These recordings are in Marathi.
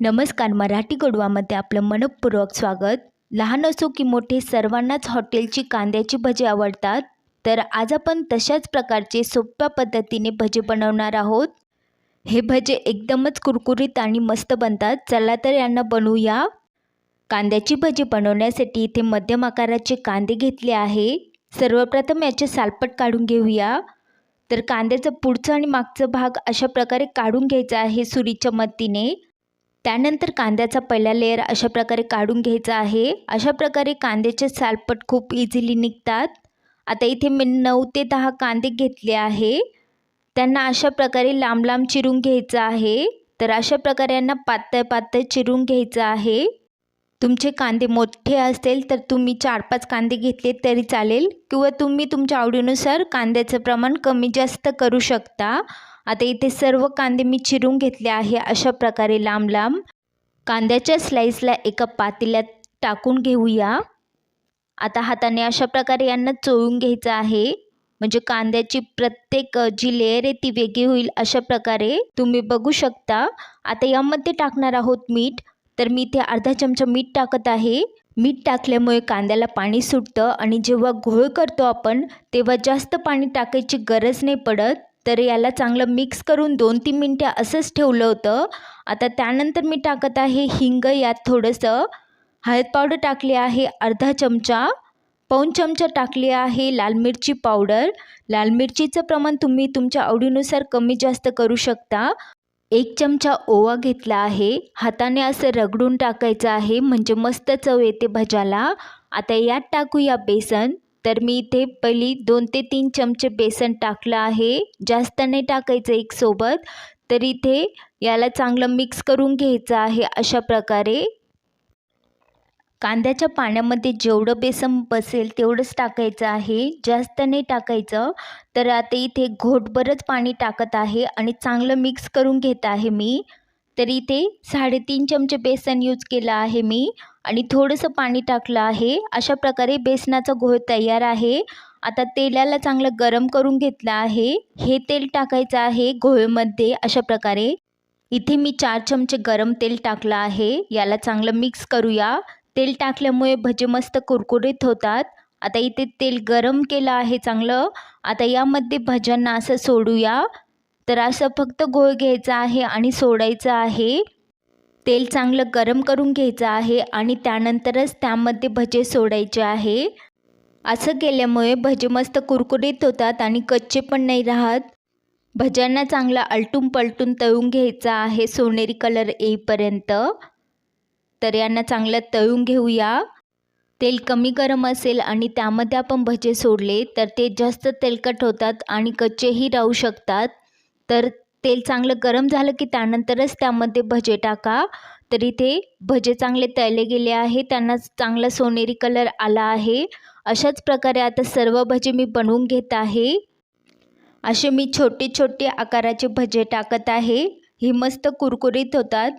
नमस्कार मराठी गोडवामध्ये आपलं मनपूर्वक स्वागत. लहान असो की मोठे सर्वांनाच हॉटेलची कांद्याची भजी आवडतात. तर आज आपण तशाच प्रकारचे सोप्या पद्धतीने भजे बनवणार आहोत. हे भजे एकदमच कुरकुरीत आणि मस्त बनतात. चला तर यांना बनवूया. कांद्याची भजी बनवण्यासाठी इथे मध्यम आकाराचे कांदे घेतले आहे. सर्वप्रथम याचे सालपट काढून घेऊया. तर कांद्याचं पुढचं आणि मागचं भाग अशा प्रकारे काढून घ्यायचा आहे सुरीच्या मदतीने. त्यानंतर कांद्याचा पहिला लेअर अशा प्रकारे काढून घ्यायचा आहे. अशा प्रकारे कांद्याचे सालपट खूप इझिली निघतात. आता इथे मी नऊ ते दहा कांदे घेतले आहे. त्यांना अशा प्रकारे लांब लांब चिरून घ्यायचं आहे. तर अशा प्रकारे यांना पातळ पातळ चिरून घ्यायचं आहे. तुमचे कांदे मोठे असतील तर तुम्ही चार पाच कांदे घेतले तरी चालेल. किंवा तुम्ही तुमच्या आवडीनुसार कांद्याचं प्रमाण कमी जास्त करू शकता. आता इथे सर्व कांदे मी चिरून घेतले आहे अशा प्रकारे लांब लांब. कांद्याच्या स्लाईसला एका पातेल्यात टाकून घेऊया. आता हाताने अशा प्रकारे यांना चोळून घ्यायचं आहे. म्हणजे कांद्याची प्रत्येक जी लेअर आहे ती वेगळी होईल अशा प्रकारे. तुम्ही बघू शकता. आता यामध्ये टाकणार आहोत मीठ. तर मी इथे अर्धा चमचा मीठ टाकत आहे. मीठ टाकल्यामुळे कांद्याला पाणी सुटतं आणि जेव्हा घोळ करतो आपण तेव्हा जास्त पाणी टाकायची गरज नाही पडत. तर याला चांगलं मिक्स करून दोन तीन मिनटं असंच ठेवलं होतं. आता त्यानंतर मी टाकत आहे हिंग यात थोडंसं. हळद पावडर टाकली आहे अर्धा चमचा. पाऊन चमचा टाकली आहे लाल मिरची पावडर. लाल मिरचीचं प्रमाण तुम्ही तुमच्या आवडीनुसार कमी जास्त करू शकता. एक चमचा ओवा घेतला आहे. हाताने असं रगडून टाकायचं आहे. म्हणजे मस्त चव येते भज्याला. आता यात टाकूया बेसन. तर मी इथे पहिली दोन ते तीन चमचे बेसन टाकलं आहे. जास्त नाही टाकायचं एक सोबत. तर इथे याला चांगलं मिक्स करून घ्यायचं आहे अशा प्रकारे. कांद्याच्या पाण्यामध्ये जेवढं बेसन बसेल तेवढंच टाकायचं आहे. जास्त नाही टाकायचं. तर आता इथे घोटभरच पाणी टाकत आहे आणि चांगलं मिक्स करून घेत आहे मी. तर इथे साडेतीन चमचे बेसन यूज केलं आहे मी आणि थोडंसं पाणी टाकलं आहे. अशा प्रकारे बेसनाचा घोळ तयार आहे. आता तेलाला चांगलं गरम करून घेतलं आहे. हे तेल टाकायचं आहे घोळमध्ये अशा प्रकारे. इथे मी चार चमचे गरम तेल टाकलं आहे. याला चांगलं मिक्स करूया. तेल टाकल्यामुळे भजे मस्त कुरकुरीत होतात. आता इथे तेल गरम केलं आहे चांगलं. आता यामध्ये भज्यांना असं सोडूया. तर असं फक्त गोळ घ्यायचा आहे आणि सोडायचं आहे. तेल चांगलं गरम करून घ्यायचं आहे आणि त्यानंतरच त्यामध्ये भजे सोडायचे आहे. असं केल्यामुळे भजे मस्त कुरकुरीत होतात आणि कच्चे पण नाही राहत. भज्यांना चांगला आलटून पलटून तळून घ्यायचा आहे. सोनेरी कलर येईपर्यंत. तर यांना चांगलं तळून घेऊया. तेल कमी गरम असेल आणि त्यामध्ये आपण भजे सोडले तर ते जास्त तेलकट होतात आणि कच्चेही राहू शकतात. तर तेल चांगलं गरम झालं की त्यानंतरच त्यामध्ये भजे टाका. तर इथे भजे चांगले तळले गेले आहे त्यांना चांगला सोनेरी कलर आला आहे. अशाच प्रकारे आता सर्व भजे मी बनवून घेत आहे. असे मी छोटे छोटे आकाराचे भजे टाकत आहे. ही मस्त कुरकुरीत होतात.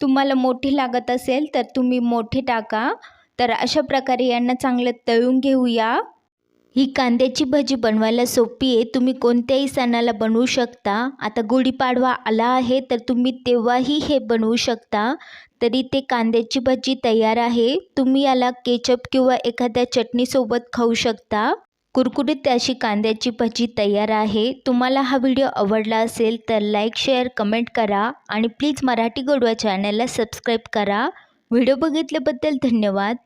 तुम्हाला मोठी लागत असेल तर तुम्ही मोठे टाका. तर अशा प्रकारे यांना चांगलं तळून घेऊया. ही कांद्याची भजी बनवायला सोपी आहे. तुम्ही कोणत्याही सणाला बनवू शकता. आता गुढीपाडवा आला आहे तर तुम्ही तेव्हाही हे बनवू शकता. तरी ते कांद्याची भजी तयार आहे. तुम्ही याला केचप किंवा एखाद्या चटणीसोबत खाऊ शकता. कुरकुरीत अशी कांद्याची भजी तयार आहे. तुम्हाला हा व्हिडिओ आवडला असेल तर लाईक शेअर कमेंट करा आणि प्लीज मराठी गोडवा चॅनलला सबस्क्राईब करा. व्हिडिओ बघितल्याबद्दल धन्यवाद.